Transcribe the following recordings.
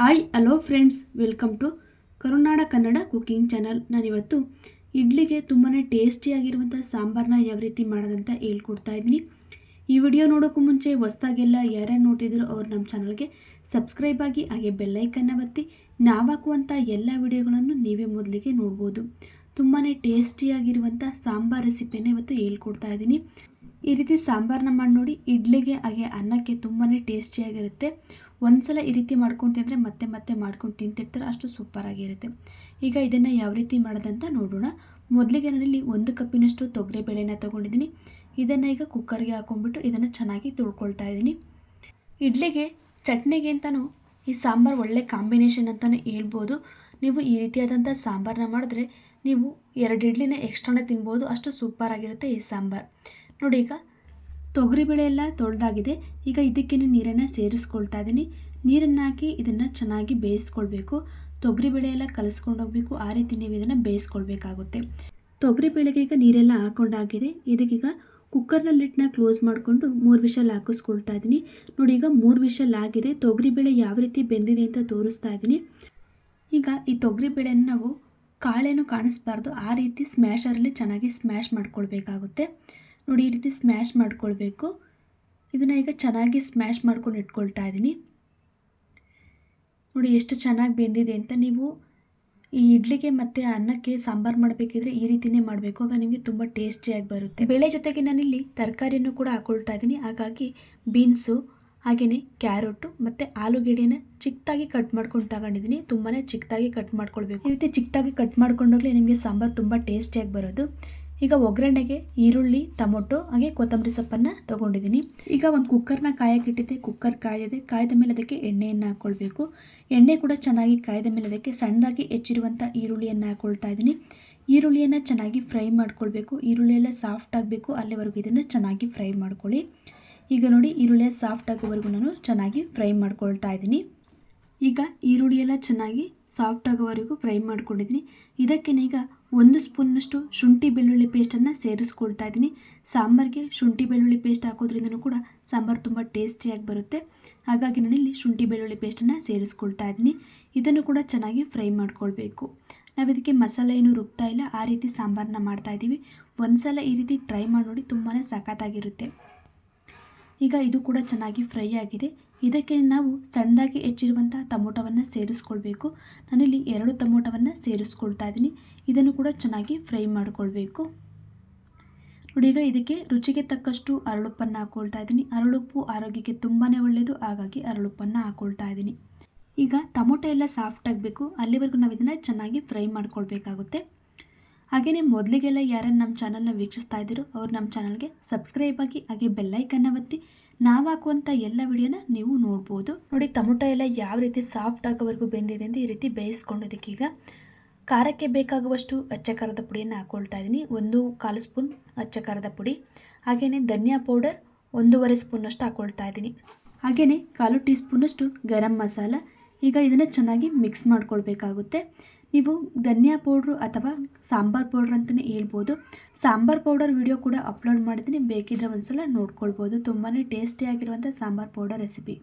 Hi, hello friends, welcome to Karunada Kannada cooking channel. ನಾನಿವತ್ತು ಇಡ್ಲಿಗೆ ತುಂಬಾ ಟೇಸ್ಟಿಯಾಗಿರುವಂಥ ಸಾಂಬಾರನ್ನ ಯಾವ ರೀತಿ ಮಾಡೋದಂತ ಹೇಳ್ಕೊಡ್ತಾ ಇದ್ದೀನಿ. ಈ ವಿಡಿಯೋ ನೋಡೋಕ್ಕೂ ಮುಂಚೆ ಹೊಸ್ದಾಗೆಲ್ಲ ಯಾರ್ಯಾರು ನೋಡ್ತಿದ್ರು ಅವ್ರು ನಮ್ಮ ಚಾನಲ್ಗೆ ಸಬ್ಸ್ಕ್ರೈಬ್ ಆಗಿ ಹಾಗೆ ಬೆಲ್ಲೈಕನ್ನ ಒತ್ತಿ. ನಾವು ಹಾಕುವಂಥ ಎಲ್ಲ ವಿಡಿಯೋಗಳನ್ನು ನೀವೇ ಮೊದಲಿಗೆ ನೋಡ್ಬೋದು. ತುಂಬಾ ಟೇಸ್ಟಿಯಾಗಿರುವಂಥ ಸಾಂಬಾರ್ ರೆಸಿಪಿಯನ್ನು ಇವತ್ತು ಹೇಳ್ಕೊಡ್ತಾ ಇದ್ದೀನಿ. ಈ ರೀತಿ ಸಾಂಬಾರನ್ನ ಮಾಡಿ ನೋಡಿ, ಇಡ್ಲಿಗೆ ಹಾಗೆ ಅನ್ನಕ್ಕೆ ತುಂಬಾ ಟೇಸ್ಟಿಯಾಗಿರುತ್ತೆ. ಒಂದ್ಸಲ ಈ ರೀತಿ ಮಾಡ್ಕೊಂಡು ತಿಂದರೆ ಮತ್ತೆ ಮತ್ತೆ ಮಾಡ್ಕೊಂಡು ತಿಂತಿರ್ತಾರೆ, ಅಷ್ಟು ಸೂಪರಾಗಿರುತ್ತೆ ಈಗ ಇದನ್ನು ಯಾವ ರೀತಿ ಮಾಡೋದಂತ ನೋಡೋಣ. ಮೊದಲಿಗೆ ನಾನಿಲ್ಲಿ ಒಂದು ಕಪ್ಪಿನಷ್ಟು ತೊಗರಿಬೇಳೆನ ತೊಗೊಂಡಿದ್ದೀನಿ. ಇದನ್ನು ಈಗ ಕುಕ್ಕರ್ಗೆ ಹಾಕೊಂಡ್ಬಿಟ್ಟು ಇದನ್ನು ಚೆನ್ನಾಗಿ ತುಳ್ಕೊಳ್ತಾ ಇದ್ದೀನಿ. ಇಡ್ಲಿಗೆ, ಚಟ್ನಿಗೆ ಅಂತಲೂ ಈ ಸಾಂಬಾರು ಒಳ್ಳೆ ಕಾಂಬಿನೇಷನ್ ಅಂತಲೇ ಹೇಳ್ಬೋದು. ನೀವು ಈ ರೀತಿಯಾದಂಥ ಸಾಂಬಾರನ್ನ ಮಾಡಿದ್ರೆ ನೀವು ಎರಡು ಇಡ್ಲಿನ ಎಕ್ಸ್ಟ್ರಾನೇ ತಿನ್ಬೋದು. ಅಷ್ಟು ಸೂಪರಾಗಿರುತ್ತೆ ಈ ಸಾಂಬಾರು. ನೋಡಿ ಈಗ ತೊಗರಿಬೇಳೆ ಎಲ್ಲ ತೊಳೆದಾಗಿದೆ. ಈಗ ಇದಕ್ಕೆ ನೀರನ್ನು ಸೇರಿಸ್ಕೊಳ್ತಾ ಇದ್ದೀನಿ ನೀರನ್ನು ಹಾಕಿ ಇದನ್ನು ಚೆನ್ನಾಗಿ ಬೇಯಿಸ್ಕೊಳ್ಬೇಕು. ತೊಗರಿಬೇಳೆ ಎಲ್ಲ ಕಲಿಸ್ಕೊಂಡು ಹೋಗಬೇಕು. ಆ ರೀತಿ ನೀವು ಇದನ್ನು ಬೇಯಿಸ್ಕೊಳ್ಬೇಕಾಗುತ್ತೆ. ತೊಗರಿಬೇಳೆಗೆ ಈಗ ನೀರೆಲ್ಲ ಹಾಕೊಂಡಾಗಿದೆ ಇದಕ್ಕೀಗ ಕುಕ್ಕರ್ನಲ್ಲಿಟ್ಟನ್ನ ಕ್ಲೋಸ್ ಮಾಡಿಕೊಂಡು ಮೂರು ವಿಷಲ್ ಹಾಕಿಸ್ಕೊಳ್ತಾ ಇದ್ದೀನಿ ನೋಡಿ, ಈಗ ಮೂರು ವಿಷಲ್ ಆಗಿದೆ. ತೊಗರಿಬೇಳೆ ಯಾವ ರೀತಿ ಬೆಂದಿದೆ ಅಂತ ತೋರಿಸ್ತಾ ಇದ್ದೀನಿ ಈಗ ಈ ತೊಗರಿಬೇಳೆನ ನಾವು ಕಾಳೇನು ಕಾಣಿಸ್ಬಾರ್ದು. ಆ ರೀತಿ ಸ್ಮ್ಯಾಶರಲ್ಲಿ ಚೆನ್ನಾಗಿ ಸ್ಮ್ಯಾಶ್ ಮಾಡ್ಕೊಳ್ಬೇಕಾಗುತ್ತೆ. ನೋಡಿ ಈ ರೀತಿ ಸ್ಮ್ಯಾಶ್ ಮಾಡ್ಕೊಳ್ಬೇಕು. ಇದನ್ನು ಈಗ ಚೆನ್ನಾಗಿ ಸ್ಮ್ಯಾಶ್ ಮಾಡ್ಕೊಂಡು ಇಟ್ಕೊಳ್ತಾ ಇದ್ದೀನಿ ನೋಡಿ ಎಷ್ಟು ಚೆನ್ನಾಗಿ ಬೆಂದಿದೆ ಅಂತ ನೀವು ಈ ಇಡ್ಲಿಗೆ ಮತ್ತು ಅನ್ನಕ್ಕೆ ಸಾಂಬಾರು ಮಾಡಬೇಕಿದ್ರೆ ಈ ರೀತಿಯೇ ಮಾಡಬೇಕು. ಆಗ ನಿಮಗೆ ತುಂಬ ಟೇಸ್ಟಿಯಾಗಿ ಬರುತ್ತೆ. ಬೇಳೆ ಜೊತೆಗೆ ನಾನಿಲ್ಲಿ ತರಕಾರಿಯನ್ನು ಕೂಡ ಹಾಕ್ಕೊಳ್ತಾ ಇದ್ದೀನಿ ಹಾಗಾಗಿ ಬೀನ್ಸು ಹಾಗೆಯೇ ಕ್ಯಾರೆಟು ಮತ್ತು ಆಲೂಗೆಡ್ಡೆನ ಚಿಕ್ಕದಾಗಿ ಕಟ್ ಮಾಡ್ಕೊಂಡು ತಗೊಂಡಿದ್ದೀನಿ ತುಂಬಾ ಚಿಕ್ಕದಾಗಿ ಕಟ್ ಮಾಡ್ಕೊಳ್ಬೇಕು. ಈ ರೀತಿ ಚಿಕ್ಕದಾಗಿ ಕಟ್ ಮಾಡ್ಕೊಂಡೋಗ್ಲೇ ನಿಮಗೆ ಸಾಂಬಾರು ತುಂಬ ಟೇಸ್ಟಿಯಾಗಿ ಬರೋದು. ಈಗ ಒಗ್ಗರಣೆಗೆ ಈರುಳ್ಳಿ, ಟೊಮೊಟೊ, ಹಾಗೆ ಕೊತ್ತಂಬರಿ ಸೊಪ್ಪನ್ನು ತೊಗೊಂಡಿದ್ದೀನಿ. ಈಗ ಒಂದು ಕುಕ್ಕರ್ನ ಕಾಯಕ್ಕಿಟ್ಟಿದ್ದೆ ಕುಕ್ಕರ್ ಕಾಯದೆ ಕಾಯ್ದ ಮೇಲೆ ಅದಕ್ಕೆ ಎಣ್ಣೆಯನ್ನು ಹಾಕ್ಕೊಳ್ಬೇಕು ಎಣ್ಣೆ ಕೂಡ ಚೆನ್ನಾಗಿ ಕಾಯ್ದ ಮೇಲೆ ಅದಕ್ಕೆ ಸಣ್ಣದಾಗಿ ಹೆಚ್ಚಿರುವಂಥ ಈರುಳ್ಳಿಯನ್ನು ಹಾಕ್ಕೊಳ್ತಾ ಇದ್ದೀನಿ. ಈರುಳ್ಳಿಯನ್ನು ಚೆನ್ನಾಗಿ ಫ್ರೈ ಮಾಡ್ಕೊಳ್ಬೇಕು. ಈರುಳ್ಳಿ ಎಲ್ಲ ಸಾಫ್ಟ್ ಆಗಬೇಕು. ಅಲ್ಲಿವರೆಗೂ ಇದನ್ನು ಚೆನ್ನಾಗಿ ಫ್ರೈ ಮಾಡ್ಕೊಳ್ಳಿ. ಈಗ ನೋಡಿ, ಈರುಳ್ಳಿ ಸಾಫ್ಟ್ ಆಗೋವರೆಗೂ ನಾನು ಚೆನ್ನಾಗಿ ಫ್ರೈ ಮಾಡ್ಕೊಳ್ತಾ ಇದ್ದೀನಿ. ಈಗ ಈರುಳ್ಳಿಯೆಲ್ಲ ಚೆನ್ನಾಗಿ ಸಾಫ್ಟ್ ಆಗೋವರೆಗೂ ಫ್ರೈ ಮಾಡ್ಕೊಂಡಿದ್ದೀನಿ. ಇದಕ್ಕೆ ಈಗ ಒಂದು ಸ್ಪೂನ್ನಷ್ಟು ಶುಂಠಿ ಬೆಳ್ಳುಳ್ಳಿ ಪೇಸ್ಟನ್ನು ಸೇರಿಸ್ಕೊಳ್ತಾ ಇದ್ದೀನಿ. ಸಾಂಬಾರಿಗೆ ಶುಂಠಿ ಬೆಳ್ಳುಳ್ಳಿ ಪೇಸ್ಟ್ ಹಾಕೋದ್ರಿಂದನೂ ಕೂಡ ಸಾಂಬಾರು ತುಂಬ ಟೇಸ್ಟಿಯಾಗಿ ಬರುತ್ತೆ. ಹಾಗಾಗಿ ನಾನಿಲ್ಲಿ ಶುಂಠಿ ಬೆಳ್ಳುಳ್ಳಿ ಪೇಸ್ಟನ್ನು ಸೇರಿಸ್ಕೊಳ್ತಾ ಇದ್ದೀನಿ. ಇದನ್ನು ಕೂಡ ಚೆನ್ನಾಗಿ ಫ್ರೈ ಮಾಡ್ಕೊಳ್ಬೇಕು. ನಾವು ಇದಕ್ಕೆ ಮಸಾಲೆ ಏನು ರುಬ್ತಾ ಇಲ್ಲ. ಆ ರೀತಿ ಸಾಂಬಾರನ್ನ ಮಾಡ್ತಾ ಇದ್ದೀವಿ. ಒಂದು ಸಲ ಈ ರೀತಿ ಟ್ರೈ ಮಾಡಿ ನೋಡಿ ತುಂಬಾ ಸಖತ್ತಾಗಿರುತ್ತೆ. ಈಗ ಇದು ಕೂಡ ಚೆನ್ನಾಗಿ ಫ್ರೈ ಆಗಿದೆ. ಇದಕ್ಕೆ ನಾವು ಸಣ್ಣದಾಗಿ ಹೆಚ್ಚಿರುವಂಥ ಟೊಮೊಟೊವನ್ನು ಸೇರಿಸ್ಕೊಳ್ಬೇಕು. ನಾನಿಲ್ಲಿ ಎರಡು ಟೊಮೊಟೊವನ್ನು ಸೇರಿಸ್ಕೊಳ್ತಾ ಇದ್ದೀನಿ. ಇದನ್ನು ಕೂಡ ಚೆನ್ನಾಗಿ ಫ್ರೈ ಮಾಡಿಕೊಳ್ಬೇಕು. ನೋಡಿ, ಈಗ ಇದಕ್ಕೆ ರುಚಿಗೆ ತಕ್ಕಷ್ಟು ಅರಳುಪ್ಪನ್ನು ಹಾಕ್ಕೊಳ್ತಾ ಇದ್ದೀನಿ. ಅರಳುಪ್ಪು ಆರೋಗ್ಯಕ್ಕೆ ತುಂಬಾ ಒಳ್ಳೆಯದು ಹಾಗಾಗಿ ಅರಳುಪ್ಪನ್ನು ಹಾಕ್ಕೊಳ್ತಾ ಇದ್ದೀನಿ. ಈಗ ಟೊಮೊಟೊ ಎಲ್ಲ ಸಾಫ್ಟ್ ಆಗಬೇಕು. ಅಲ್ಲಿವರೆಗೂ ನಾವು ಇದನ್ನು ಚೆನ್ನಾಗಿ ಫ್ರೈ ಮಾಡ್ಕೊಳ್ಬೇಕಾಗುತ್ತೆ. ಹಾಗೆಯೇ ಮೊದಲಿಗೆಲ್ಲ ಯಾರನ್ನು ನಮ್ಮ ಚಾನಲ್ನ ವೀಕ್ಷಿಸ್ತಾ ಇದ್ದೀರೋ ಅವ್ರು ನಮ್ಮ ಚಾನಲ್ಗೆ ಸಬ್ಸ್ಕ್ರೈಬ್ ಆಗಿ, ಹಾಗೆ ಬೆಲ್ಲೈಕನ್ನ ಒತ್ತಿ. ನಾವು ಹಾಕುವಂಥ ಎಲ್ಲ ವಿಡಿಯೋನ ನೀವು ನೋಡ್ಬೋದು. ನೋಡಿ ಟೊಮೊಟೊ ಎಲ್ಲ ಯಾವ ರೀತಿ ಸಾಫ್ಟ್ ಆಗೋವರೆಗೂ ಬೆಂದಿದೆ ಅಂತ ಈ ರೀತಿ ಬೇಯಿಸ್ಕೊಂಡಿದ್ದಕ್ಕೀಗ ಖಾರಕ್ಕೆ ಬೇಕಾಗುವಷ್ಟು ಅಚ್ಚ ಖಾರದ ಪುಡಿಯನ್ನು ಹಾಕ್ಕೊಳ್ತಾ ಇದ್ದೀನಿ. ಒಂದು ಕಾಲು ಸ್ಪೂನ್ ಅಚ್ಚ ಖಾರದ ಪುಡಿ ಹಾಗೆಯೇ ಧನಿಯಾ ಪೌಡರ್ ಒಂದೂವರೆ ಸ್ಪೂನಷ್ಟು ಹಾಕ್ಕೊಳ್ತಾ ಇದ್ದೀನಿ. ಹಾಗೆಯೇ ಕಾಲು ಟೀ ಸ್ಪೂನಷ್ಟು ಗರಂ ಮಸಾಲ ಈಗ ಇದನ್ನು ಚೆನ್ನಾಗಿ ಮಿಕ್ಸ್ ಮಾಡ್ಕೊಳ್ಬೇಕಾಗುತ್ತೆ. ನೀವು ಧನಿಯಾ ಪೌಡ್ರು ಅಥವಾ ಸಾಂಬಾರ್ ಪೌಡ್ರ್ ಅಂತಲೇ ಹೇಳ್ಬೋದು. ಸಾಂಬಾರ್ ಪೌಡರ್ ವಿಡಿಯೋ ಕೂಡ ಅಪ್ಲೋಡ್ ಮಾಡಿದ್ದೀನಿ. ಬೇಕಿದ್ರೆ ಒಂದ್ಸಲ ನೋಡ್ಕೊಳ್ಬೋದು. ತುಂಬಾ ಟೇಸ್ಟಿಯಾಗಿರುವಂಥ ಸಾಂಬಾರ್ ಪೌಡರ್ ರೆಸಿಪಿ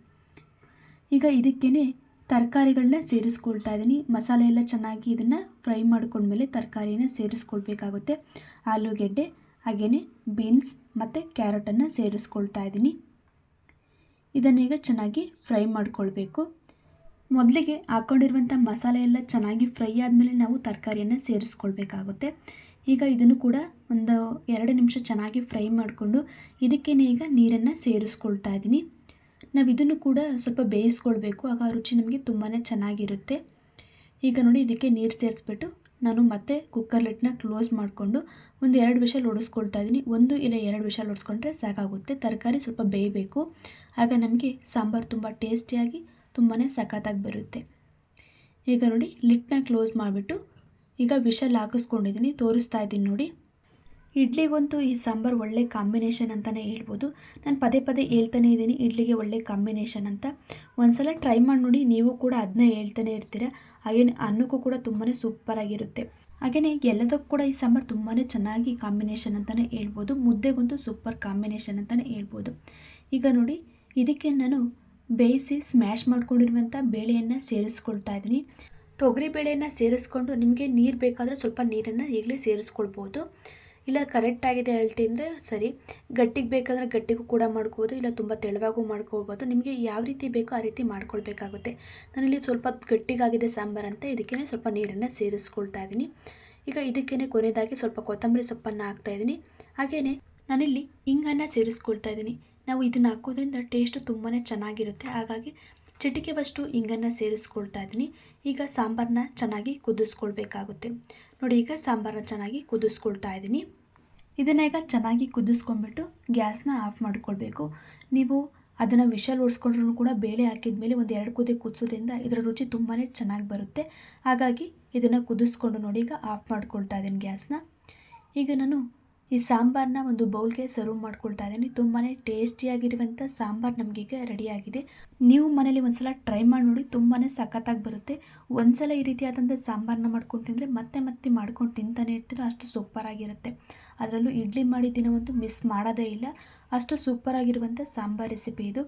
ಈಗ ಇದಕ್ಕೇ ತರಕಾರಿಗಳನ್ನ ಸೇರಿಸ್ಕೊಳ್ತಾ ಇದ್ದೀನಿ ಮಸಾಲೆ ಎಲ್ಲ ಚೆನ್ನಾಗಿ ಇದನ್ನು ಫ್ರೈ ಮಾಡ್ಕೊಂಡ್ಮೇಲೆ ತರಕಾರಿನ ಸೇರಿಸ್ಕೊಳ್ಬೇಕಾಗುತ್ತೆ. ಆಲೂಗೆಡ್ಡೆ ಹಾಗೆಯೇ ಬೀನ್ಸ್ ಮತ್ತು ಕ್ಯಾರೆಟನ್ನು ಸೇರಿಸ್ಕೊಳ್ತಾ ಇದ್ದೀನಿ ಇದನ್ನೀಗ ಚೆನ್ನಾಗಿ ಫ್ರೈ ಮಾಡ್ಕೊಳ್ಬೇಕು. ಮೊದಲಿಗೆ ಹಾಕ್ಕೊಂಡಿರುವಂಥ ಮಸಾಲೆ ಎಲ್ಲ ಚೆನ್ನಾಗಿ ಫ್ರೈ ಆದಮೇಲೆ ನಾವು ತರಕಾರಿಯನ್ನು ಸೇರಿಸ್ಕೊಳ್ಬೇಕಾಗುತ್ತೆ. ಈಗ ಇದನ್ನು ಕೂಡ ಒಂದು ಎರಡು ನಿಮಿಷ ಚೆನ್ನಾಗಿ ಫ್ರೈ ಮಾಡಿಕೊಂಡು ಇದಕ್ಕೇ ಈಗ ನೀರನ್ನು ಸೇರಿಸ್ಕೊಳ್ತಾ ಇದ್ದೀನಿ. ನಾವು ಇದನ್ನು ಕೂಡ ಸ್ವಲ್ಪ ಬೇಯಿಸ್ಕೊಳ್ಬೇಕು, ಆಗ ರುಚಿ ನಮಗೆ ತುಂಬಾ ಚೆನ್ನಾಗಿರುತ್ತೆ. ಈಗ ನೋಡಿ ಇದಕ್ಕೆ ನೀರು ಸೇರಿಸ್ಬಿಟ್ಟು ನಾನು ಮತ್ತೆ ಕುಕ್ಕರ್ ಲಿಟ್ನ ಕ್ಲೋಸ್ ಮಾಡಿಕೊಂಡು ಒಂದು ಎರಡು ವಿಷಲ್ ಲೋಡಿಸ್ಕೊಳ್ತಾ ಇದ್ದೀನಿ. ಒಂದು ಇಲ್ಲ ಎರಡು ವಿಷಲ್ ಲೋಡಿಸ್ಕೊಂಡ್ರೆ ಸಾಕಾಗುತ್ತೆ. ತರಕಾರಿ ಸ್ವಲ್ಪ ಬೇಯಬೇಕು. ಆಗ ನಮಗೆ ಸಾಂಬಾರು ತುಂಬ ಟೇಸ್ಟಿಯಾಗಿ ತುಂಬಾ ಸಖತ್ತಾಗಿ ಬರುತ್ತೆ. ಈಗ ನೋಡಿ ಲಿಟ್ನ ಕ್ಲೋಸ್ ಮಾಡಿಬಿಟ್ಟು ಈಗ ವಿಷಲ್ ಹಾಕಿಸ್ಕೊಂಡಿದ್ದೀನಿ ತೋರಿಸ್ತಾ ಇದ್ದೀನಿ ನೋಡಿ. ಇಡ್ಲಿಗಂತೂ ಈ ಸಾಂಬಾರು ಒಳ್ಳೆ ಕಾಂಬಿನೇಷನ್ ಅಂತಲೇ ಹೇಳ್ಬೋದು. ನಾನು ಪದೇ ಪದೇ ಹೇಳ್ತಾನೆ ಇದ್ದೀನಿ, ಇಡ್ಲಿಗೆ ಒಳ್ಳೆ ಕಾಂಬಿನೇಷನ್ ಅಂತ. ಒಂದ್ಸಲ ಟ್ರೈ ಮಾಡಿ ನೋಡಿ, ನೀವು ಕೂಡ ಅದನ್ನೇ ಹೇಳ್ತಾನೆ ಇರ್ತೀರ? ಹಾಗೆಯೇ ಅನ್ನಕ್ಕೂ ಕೂಡ ತುಂಬಾ ಸೂಪರಾಗಿರುತ್ತೆ ಹಾಗೆಯೇ ಎಲ್ಲದಕ್ಕೂ ಕೂಡ ಈ ಸಾಂಬಾರು ತುಂಬಾ ಚೆನ್ನಾಗಿ ಕಾಂಬಿನೇಷನ್ ಅಂತಲೇ ಹೇಳ್ಬೋದು. ಮುದ್ದೆಗಂತೂ ಸೂಪರ್ ಕಾಂಬಿನೇಷನ್ ಅಂತಲೇ ಹೇಳ್ಬೋದು. ಈಗ ನೋಡಿ, ಇದಕ್ಕೆ ನಾನು ಬೇಯಿಸಿ ಸ್ಮ್ಯಾಶ್ ಮಾಡ್ಕೊಂಡಿರುವಂಥ ಬೇಳೆಯನ್ನು ಸೇರಿಸ್ಕೊಳ್ತಾ ಇದ್ದೀನಿ. ತೊಗರಿ ಬೇಳೆಯನ್ನು ಸೇರಿಸ್ಕೊಂಡು ನಿಮಗೆ ನೀರು ಬೇಕಾದರೆ ಸ್ವಲ್ಪ ನೀರನ್ನು ಈಗಲೇ ಸೇರಿಸ್ಕೊಳ್ಬೋದು. ಇಲ್ಲ ಕರೆಕ್ಟ್ ಆಗಿದೆ ಅಳತೆ ಅಂದರೆ ಸರಿ. ಗಟ್ಟಿಗೆ ಬೇಕಾದರೆ ಗಟ್ಟಿಗೂ ಕೂಡ ಮಾಡ್ಕೋಬೋದು, ಇಲ್ಲ ತುಂಬ ತೆಳುವಾಗೂ ಮಾಡ್ಕೊಳ್ಬೋದು. ನಿಮಗೆ ಯಾವ ರೀತಿ ಬೇಕೋ ಆ ರೀತಿ ಮಾಡ್ಕೊಳ್ಬೇಕಾಗುತ್ತೆ. ನಾನಿಲ್ಲಿ ಸ್ವಲ್ಪ ಗಟ್ಟಿಗಾಗಿದೆ ಸಾಂಬಾರು ಅಂತ ಇದಕ್ಕೇ ಸ್ವಲ್ಪ ನೀರನ್ನು ಸೇರಿಸ್ಕೊಳ್ತಾ ಇದ್ದೀನಿ. ಈಗ ಇದಕ್ಕೇ ಕೊನೆಯದಾಗಿ ಸ್ವಲ್ಪ ಕೊತ್ತಂಬರಿ ಸೊಪ್ಪನ್ನು ಹಾಕ್ತಾಯಿದ್ದೀನಿ ಹಾಗೆಯೇ ನಾನಿಲ್ಲಿ ಇಂಗನ್ನು ಸೇರಿಸ್ಕೊಳ್ತಾ ಇದ್ದೀನಿ. ನಾವು ಇದನ್ನು ಹಾಕೋದ್ರಿಂದ ಟೇಸ್ಟು ತುಂಬಾ ಚೆನ್ನಾಗಿರುತ್ತೆ. ಹಾಗಾಗಿ ಚಿಟಿಕೆವಷ್ಟು ಇಂಗನ್ನು ಸೇರಿಸ್ಕೊಳ್ತಾ ಇದ್ದೀನಿ. ಈಗ ಸಾಂಬಾರನ್ನ ಚೆನ್ನಾಗಿ ಕುದಿಸ್ಕೊಳ್ಬೇಕಾಗುತ್ತೆ. ನೋಡಿ, ಈಗ ಸಾಂಬಾರನ್ನ ಚೆನ್ನಾಗಿ ಕುದಿಸ್ಕೊಳ್ತಾ ಇದ್ದೀನಿ. ಇದನ್ನು ಈಗ ಚೆನ್ನಾಗಿ ಕುದಿಸ್ಕೊಂಡ್ಬಿಟ್ಟು ಗ್ಯಾಸ್ನ ಆಫ್ ಮಾಡ್ಕೊಳ್ಬೇಕು. ನೀವು ಅದನ್ನು ವಿಷಲ್ ಓಡಿಸ್ಕೊಂಡ್ರೂ ಕೂಡ ಬೇಳೆ ಹಾಕಿದ ಮೇಲೆ ಒಂದು ಎರಡು ಕುದಿ ಕುದಿಸೋದ್ರಿಂದ ಇದರ ರುಚಿ ತುಂಬಾ ಚೆನ್ನಾಗಿ ಬರುತ್ತೆ. ಹಾಗಾಗಿ ಇದನ್ನು ಕುದಿಸ್ಕೊಂಡು ನೋಡಿ, ಈಗ ಆಫ್ ಮಾಡ್ಕೊಳ್ತಾ ಇದ್ದೀನಿ ಗ್ಯಾಸ್ನ. ಈಗ ನಾನು ಈ ಸಾಂಬಾರನ್ನ ಒಂದು ಬೌಲ್ಗೆ ಸರ್ವ್ ಮಾಡ್ಕೊಳ್ತಾ ಇದ್ದೀನಿ. ತುಂಬಾ ಟೇಸ್ಟಿಯಾಗಿರುವಂಥ ಸಾಂಬಾರು ನಮಗೀಗ ರೆಡಿಯಾಗಿದೆ ನೀವು ಮನೇಲಿ ಒಂದ್ಸಲ ಟ್ರೈ ಮಾಡಿ ನೋಡಿ ತುಂಬಾ ಸಖತ್ತಾಗಿ ಬರುತ್ತೆ. ಒಂದ್ಸಲ ಈ ರೀತಿಯಾದಂಥ ಸಾಂಬಾರನ್ನ ಮಾಡ್ಕೊಂಡು ತಿಂದರೆ ಮತ್ತೆ ಮತ್ತೆ ಮಾಡ್ಕೊಂಡು ತಿಂತಾನೆ ಇರ್ತೀರೋ, ಅಷ್ಟು ಸೂಪರಾಗಿರುತ್ತೆ ಅದರಲ್ಲೂ ಇಡ್ಲಿ ಮಾಡಿ ದಿನವಂತೂ ಮಿಸ್ ಮಾಡೋದೇ ಇಲ್ಲ. ಅಷ್ಟು ಸೂಪರಾಗಿರುವಂಥ ಸಾಂಬಾರ್ ರೆಸಿಪಿ ಇದು.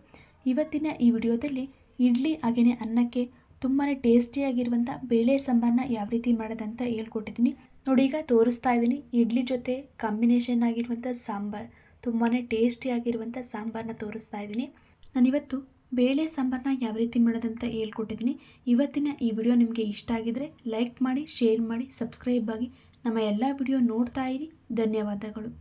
ಇವತ್ತಿನ ಈ ವಿಡಿಯೋದಲ್ಲಿ ಇಡ್ಲಿ ಹಾಗೆಯೇ ಅನ್ನಕ್ಕೆ ತುಂಬಾ ಟೇಸ್ಟಿಯಾಗಿರುವಂಥ ಬೇಳೆ ಸಾಂಬಾರನ್ನ ಯಾವ ರೀತಿ ಮಾಡೋದಂತ ಹೇಳ್ಕೊಟ್ಟಿದ್ದೀನಿ. ನೋಡಿ, ಈಗ ತೋರಿಸ್ತಾ ಇದ್ದೀನಿ. ಇಡ್ಲಿ ಜೊತೆ ಕಾಂಬಿನೇಷನ್ ಆಗಿರುವಂಥ ಸಾಂಬಾರು. ತುಂಬಾ ಟೇಸ್ಟಿಯಾಗಿರುವಂಥ ಸಾಂಬಾರನ್ನ ತೋರಿಸ್ತಾ ಇದ್ದೀನಿ. ನಾನಿವತ್ತು ಬೇಳೆ ಸಾಂಬಾರನ್ನ ಯಾವ ರೀತಿ ಮಾಡೋದಂತ ಹೇಳ್ಕೊಟ್ಟಿದ್ದೀನಿ. ಇವತ್ತಿನ ಈ ವಿಡಿಯೋ ನಿಮಗೆ ಇಷ್ಟ ಆಗಿದರೆ ಲೈಕ್ ಮಾಡಿ ಶೇರ್ ಮಾಡಿ ಸಬ್ಸ್ಕ್ರೈಬ್ ಆಗಿ ನಮ್ಮ ಎಲ್ಲ ವಿಡಿಯೋ ನೋಡ್ತಾ ಇರಿ. ಧನ್ಯವಾದಗಳು.